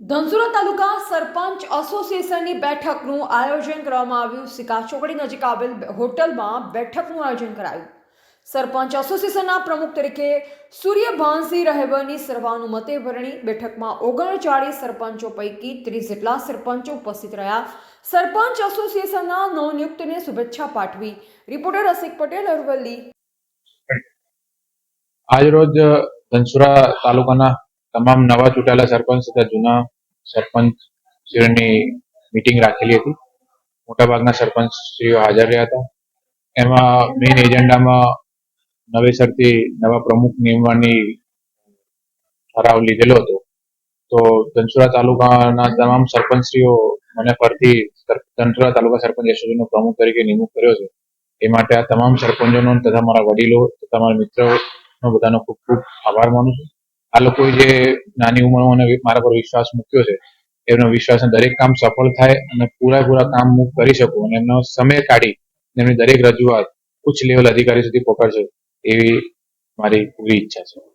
ધનસુરા તાલુકા સરપંચ એસોસિએશનની બેઠકનું આયોજન કરવામાં આવ્યું. સિકાચોકડી નજીક આવેલ હોટલમાં બેઠકનું આયોજન કરાયું. સરપંચ એસોસિએશનના પ્રમુખ તરીકે સૂર્યભાનસિંહ રહેબરની સર્વાનુમતે વરણી બેઠકમાં ઓગણચાળીસ સરપંચો પૈકી ત્રીસ જેટલા સરપંચો ઉપસ્થિત રહ્યા. સરપંચ એસોસિએશનના નવનિયુક્તને શુભેચ્છા પાઠવી. રિપોર્ટર રસિક પટેલ, અરવલ્લી. આજરોજ ધનસુરા તાલુકાના તમામ નવા ચૂંટાયેલા સરપંચ તથા જૂના સરપંચ શ્રીઓની મિટિંગ રાખેલી હતી. મોટાભાગના સરપંચ શ્રીઓ હાજર રહ્યા હતા. એમાં મેઇન એજન્ડામાં નવેસરથી નવા પ્રમુખ નિમવાની ઠરાવ લીધેલો હતો. તો ધનસુરા તાલુકાના તમામ સરપંચશ્રીઓ મને ફરતી સર- ધનસુરા તાલુકા સરપંચ એસોસિએશનનો પ્રમુખ તરીકે નિમણૂક કર્યો છે. એ માટે આ તમામ સરપંચોનો તથા મારા વડીલો તથા મારા મિત્રોનો બધાનો ખૂબ ખૂબ આભાર માનું છું. આ લોકો જે નાની ઉંમરમાં મારા પર વિશ્વાસ મૂક્યો છે, એમનો વિશ્વાસ દરેક કામ સફળ થાય અને પૂરા કામ હું કરી શકું અને એમનો સમય કાઢી એમની દરેક રજૂઆત ઉચ્ચ લેવલ અધિકારી સુધી પહોંચાડશે એવી મારી પૂરી ઈચ્છા છે.